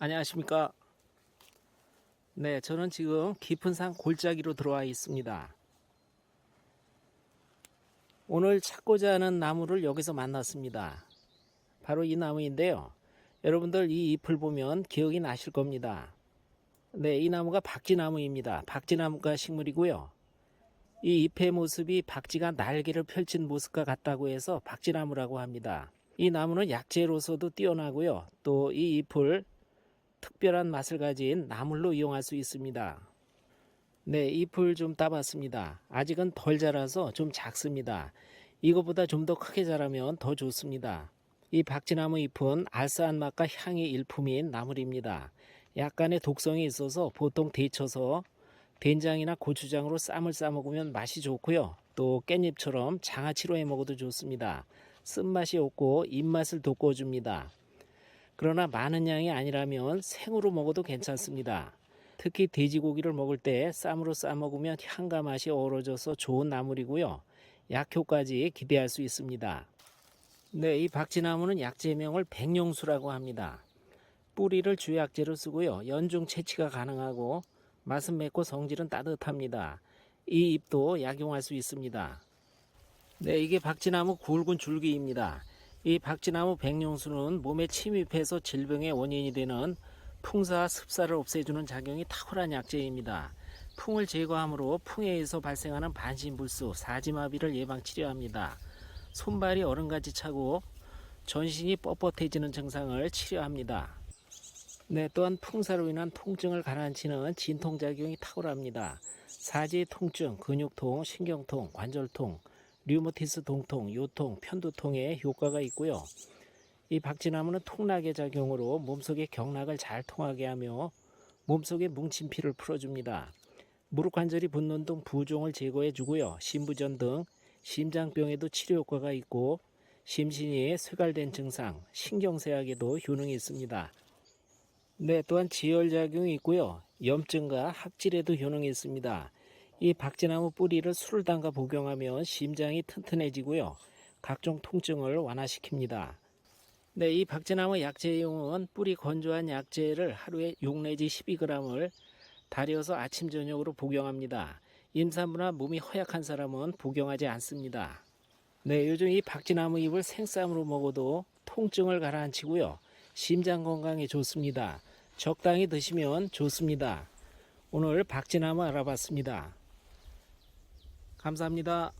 안녕하십니까. 네, 저는 지금 깊은 산 골짜기로 들어와 있습니다. 오늘 찾고자 하는 나무를 여기서 만났습니다. 바로 이 나무인데요. 여러분들 이 잎을 보면 기억이 나실 겁니다. 네, 이 나무가 박쥐나무입니다. 박쥐나무가 식물이고요. 이 잎의 모습이 박쥐가 날개를 펼친 모습과 같다고 해서 박쥐나무라고 합니다. 이 나무는 약재로서도 뛰어나고요. 또 이 잎을 특별한 맛을 가진 나물로 이용할 수 있습니다. 네, 잎을 좀 따봤습니다. 아직은 덜 자라서 좀 작습니다. 이것보다 좀 더 크게 자라면 더 좋습니다. 이 박쥐나무 잎은 알싸한 맛과 향이 일품인 나물입니다. 약간의 독성이 있어서 보통 데쳐서 된장이나 고추장으로 쌈을 싸 먹으면 맛이 좋고요. 또 깻잎처럼 장아찌로 해 먹어도 좋습니다. 쓴맛이 없고 입맛을 돋궈줍니다. 그러나 많은 양이 아니라면 생으로 먹어도 괜찮습니다. 특히 돼지고기를 먹을 때 쌈으로 싸 먹으면 향과 맛이 어우러져서 좋은 나물이고요. 약효까지 기대할 수 있습니다. 네, 이 박쥐나무는 약재명을 백룡수라고 합니다. 뿌리를 주약재로 쓰고요. 연중 채취가 가능하고 맛은 맵고 성질은 따뜻합니다. 이 잎도 약용할 수 있습니다. 네, 이게 박쥐나무 굵은 줄기입니다. 이 박쥐나무 백룡수는 몸에 침입해서 질병의 원인이 되는 풍사와 습사를 없애주는 작용이 탁월한 약재입니다. 풍을 제거함으로 풍에 의해서 발생하는 반신불수, 사지마비를 예방 치료합니다. 손발이 얼음같이 차고 전신이 뻣뻣해지는 증상을 치료합니다. 네, 또한 풍사로 인한 통증을 가라앉히는 진통작용이 탁월합니다. 사지 통증, 근육통, 신경통, 관절통, 류머티스 동통, 요통, 편두통에 효과가 있고요. 이 박쥐나무는 통락의 작용으로 몸속의 경락을 잘 통하게 하며 몸속의 뭉친 피를 풀어줍니다. 무릎 관절이 붓는 등 부종을 제거해 주고요. 심부전 등 심장병에도 치료 효과가 있고 심신이 쇠갈된 증상, 신경쇠약에도 효능이 있습니다. 네, 또한 지혈작용이 있고요. 염증과 학질에도 효능이 있습니다. 이 박쥐나무 뿌리를 술을 담가 복용하면 심장이 튼튼해지고요. 각종 통증을 완화시킵니다. 네, 이 박쥐나무 약재용은 뿌리 건조한 약재를 하루에 6 내지 12g을 달여서 아침 저녁으로 복용합니다. 임산부나 몸이 허약한 사람은 복용하지 않습니다. 네, 요즘 이 박쥐나무 잎을 생쌈으로 먹어도 통증을 가라앉히고요. 심장 건강에 좋습니다. 적당히 드시면 좋습니다. 오늘 박쥐나무 알아봤습니다. 감사합니다.